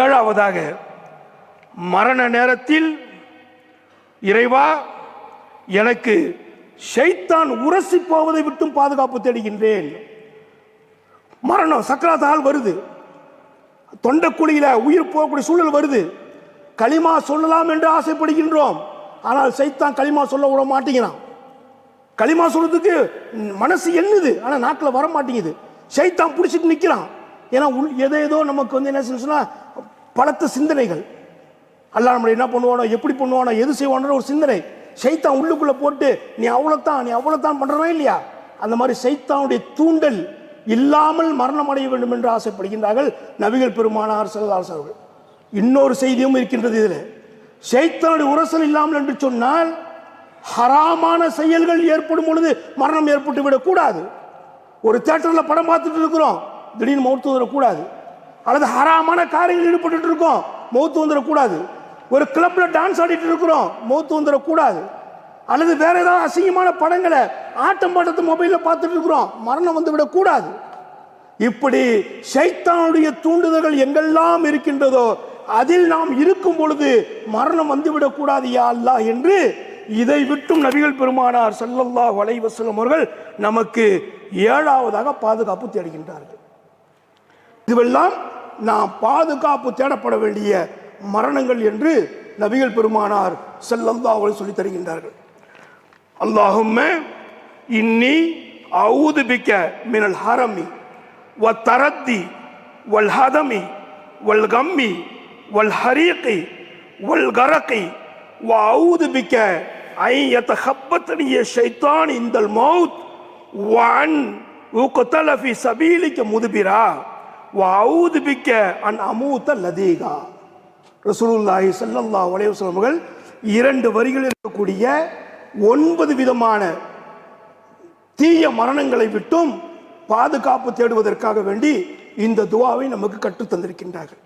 ஏழாவதாக மரண நேரத்தில் இறைவா எனக்கு ஷைத்தான் உரசி போவதை விட்டும் பாதுகாப்பு தேடுகின்றேன். மரணம் சக்கராத்தால் வருது. தொண்டக்குழியில் உயிர் போகக்கூடிய சூழல் வருது. களிமா சொல்லலாம் என்று ஆசைப்படுகின்றோம். ஆனால் சைத்தான் களிமா சொல்ல விட மாட்டேங்கிறான். களிமா சொல்றதுக்கு மனசு எண்ணுது ஆனால் நாட்டில் வர மாட்டேங்குது. சைத்தான் பிடிச்சிட்டு நிற்கிறான் ஏன்னா உள் எதோ ஏதோ நமக்கு வந்து என்ன சொன்னால் பலத்த சிந்தனைகள். அல்லா நம்மளை என்ன பண்ணுவானோ எப்படி பண்ணுவானோ எது செய்வானோ ஒரு சிந்தனை. சைத்தான் உள்ளுக்குள்ளே போட்டு நீ அவ்வளோத்தான் நீ அவ்வளோத்தான் பண்ணுறனா இல்லையா? அந்த மாதிரி சைத்தானுடைய தூண்டல் இல்லாமல் மரணம் அடைய வேண்டும் என்று ஆசைப்படுகின்றார்கள் நபிகள் பெருமானார் செல்லாஸ் அவர்கள். இன்னொரு செய்தியும் இருக்கின்றது இதில். சைத்தானுடைய உரசல் இல்லாமல் என்று சொன்னால் ஹராமான செயல்கள் ஏற்படும் பொழுது மரணம் ஏற்பட்டு விடக்கூடாது ஒரு தேட்டரில் படம் பார்த்துட்டு இருக்கிறோம். திடீர்னு மௌத்து வந்துடக்கூடாது. அல்லது ஹராமான காரியங்கள் ஈடுபட்டு இருக்கோம் மௌத்து வந்துடக்கூடாது. ஒரு கிளப்பில் டான்ஸ் ஆடிட்டு இருக்கிறோம் மௌத்து வந்துடக்கூடாது. அல்லது வேற ஏதாவது அசிங்கமான படங்களை ஆட்டம் பாட்டத்தை மொபைலில் பார்த்துட்டு இருக்கிறோம் மரணம் வந்து விடக்கூடாது. இப்படி சைத்தானுடைய தூண்டுதல்கள் எங்கெல்லாம் இருக்கின்றதோ அதில் நாம் இருக்கும் பொழுது மரணம் வந்துவிடக்கூடாது யா அல்லா என்று இதை விட்டும் நபிகள் பெருமானார் செல்லல்லா வலைவசலம் அவர்கள் நமக்கு ஏழாவதாக பாதுகாப்பு தேடுகின்றார்கள். இதுவெல்லாம் நாம் பாதுகாப்பு தேடப்பட வேண்டிய மரணங்கள் என்று நபிகள் பெருமானார் ஸல்லல்லாஹு அவர்கள் சொல்லி தருகின்றார்கள் அல்லாஹும்ம இன்னி அவுது பிக்க மினல் ஹரமி வ தரத்தி வல் ஹதமி வல் கம்மி வல் ஹரியக்கை வல் கரக்கை வ அவுது பிக்க ஐ ஹப்பத்தனிய ஷைத்தான் இந்தல் மௌத் வான் ஊக்கத்தலஃபி சபீலிக்க முதுபிரா. வ பிக்க அன் அமூத லதீகா. ரசூலுல்லாஹி ஸல்லல்லாஹு அலைஹி இரண்டு வரிகளில் இருக்கக்கூடிய ஒன்பது விதமான தீய மரணங்களை விட்டும் பாதுகாப்பு தேடுவதற்காக வேண்டி இந்த துவாவை நமக்கு கற்றுத் தந்திருக்கின்றார்கள்